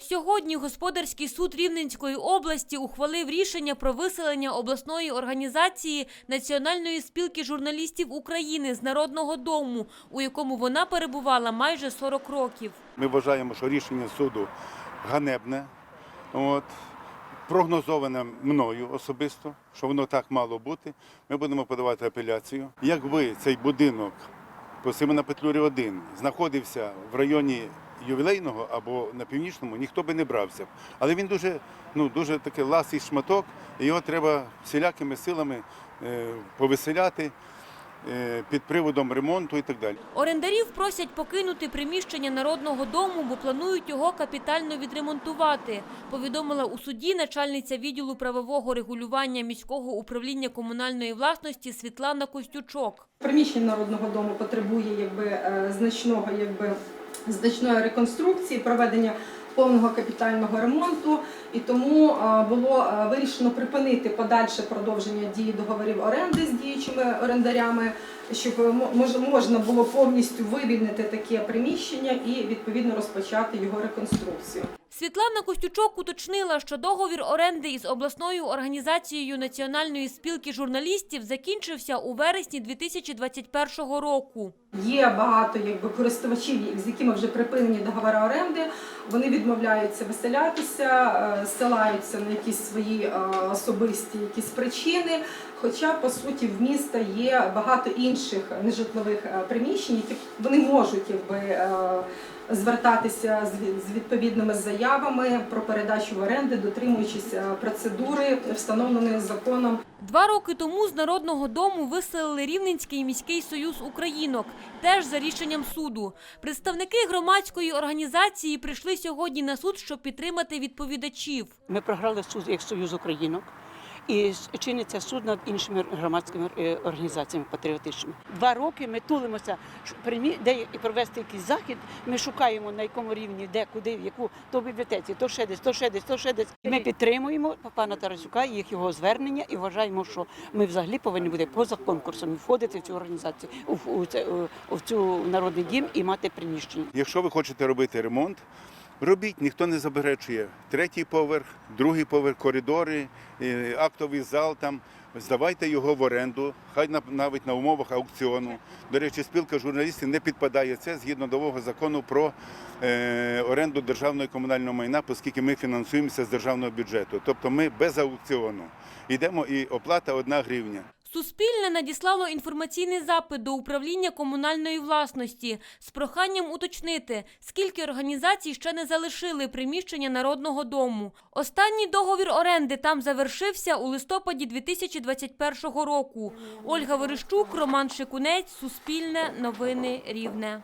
Сьогодні господарський суд Рівненської області ухвалив рішення про виселення обласної організації Національної спілки журналістів України з Народного дому, у якому вона перебувала майже 40 років. Ми вважаємо, що рішення суду ганебне, от, прогнозоване мною особисто, що воно так мало бути. Ми будемо подавати апеляцію. Якби цей будинок по Симона Петлюрі 1 знаходився в районі ювілейного або на північному, ніхто би не брався. Але він дуже, ну, дуже такий ласий шматок, і його треба всілякими силами е, повеселяти е, під приводом ремонту і так далі. Орендарів просять покинути приміщення Народного дому, бо планують його капітально відремонтувати, повідомила у суді начальниця відділу правового регулювання міського управління комунальної власності Світлана Костючок. Приміщення народного дому потребує якби е, значного, якби значної реконструкції, проведення повного капітального ремонту, і тому е, було е, вирішено припинити подальше продовження дії договорів оренди з діючими орендарями, щоб е, мо- мож- можна було повністю вивільнити таке приміщення і відповідно розпочати його реконструкцію. Світлана Костючок уточнила, що договір оренди із обласною організацією Національної спілки журналістів закінчився у вересні 2021 року. Є багато якби користувачів, з якими вже припинені договори оренди. Вони відмовляються виселятися, е, ссилаються на якісь свої е, особисті якісь причини. Хоча по суті в міста є багато інших нежитлових е, приміщень, які вони можуть якби. Звертатися з відповідними заявами про передачу в оренди, дотримуючись е, процедури, встановленої законом Два роки тому з Народного дому виселили Рівненський міський союз українок, теж за рішенням суду. Представники громадської організації прийшли сьогодні на суд, щоб підтримати відповідачів. Ми програли суд як Союз Українок. І чиниться суд над іншими громадськими е, організаціями патріотичними. Два роки ми тулимося, де і провести якийсь захід. Ми шукаємо на якому рівні, де, куди, в яку то в бібліотеці, то ще десь, то ще десь, то ще десь. Ми підтримуємо пана Тарасюка, їх його звернення, і вважаємо, що ми взагалі повинні бути поза конкурсом входити в цю організацію, у, у, це- у, в цю народний дім і мати приміщення. Якщо ви хочете робити ремонт, робіть, ніхто не заперечує. Третій поверх, другий поверх, коридори, е, актовий зал там. Здавайте його в оренду, хай навіть на умовах аукціону. До речі, спілка журналістів не підпадає це згідно нового закону про е, оренду державного і комунального майна, оскільки ми фінансуємося з державного бюджету. Тобто ми без аукціону. Йдемо і оплата одна гривня. Суспільне надіслало інформаційний запит до управління комунальної власності з проханням уточнити, скільки організацій ще не залишили приміщення Народного дому. Останній договір оренди там завершився у листопаді 2021 року. Ольга Верещук, Роман Шикунець, Суспільне, Новини Рівне.